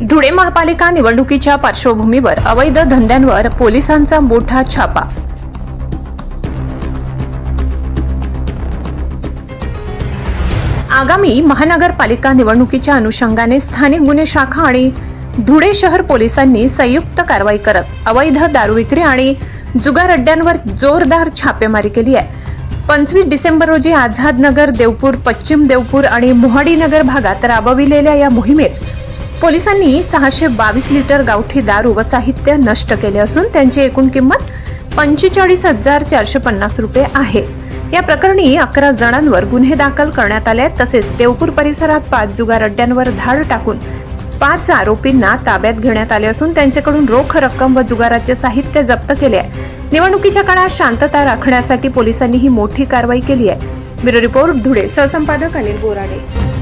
धुळे महापालिका निवडणुकीच्या पार्श्वभूमीवर अवैध धंद्यांवर पोलिसांचा मोठा छापा. आगामी महानगरपालिका निवडणुकीच्या अनुषंगाने स्थानिक गुन्हे शाखा आणि धुळे शहर पोलिसांनी संयुक्त कारवाई करत अवैध दारू विक्री आणि जुगार अड्ड्यांवर जोरदार छापेमारी केली आहे. पंचवीस डिसेंबर रोजी आझाद नगर देवपूर पश्चिम देवपूर आणि मोहाडी नगर भागात राबविलेल्या या मोहिमेत पोलिसांनी सहाशे बावीस लिटर गावठी दारू व साहित्य नष्ट केले असून त्यांची एकूण किंमत पंचेचाळीस हजार चारशे पन्नास रुपये आहे. या प्रकरणी अकरा जणांवर गुन्हे दाखल करण्यात आले आहेत. तसेच देवपूर परिसरात पाच जुगार अड्ड्यांवर धाड टाकून पाच आरोपींना ताब्यात घेण्यात आले असून त्यांच्याकडून रोख रक्कम व जुगाराचे साहित्य जप्त केले आहे. निवडणुकीच्या काळात शांतता राखण्यासाठी पोलिसांनी ही मोठी कारवाई केली आहे. ब्युरो रिपोर्ट धुळे सहसंपादक अनिल बोराडे.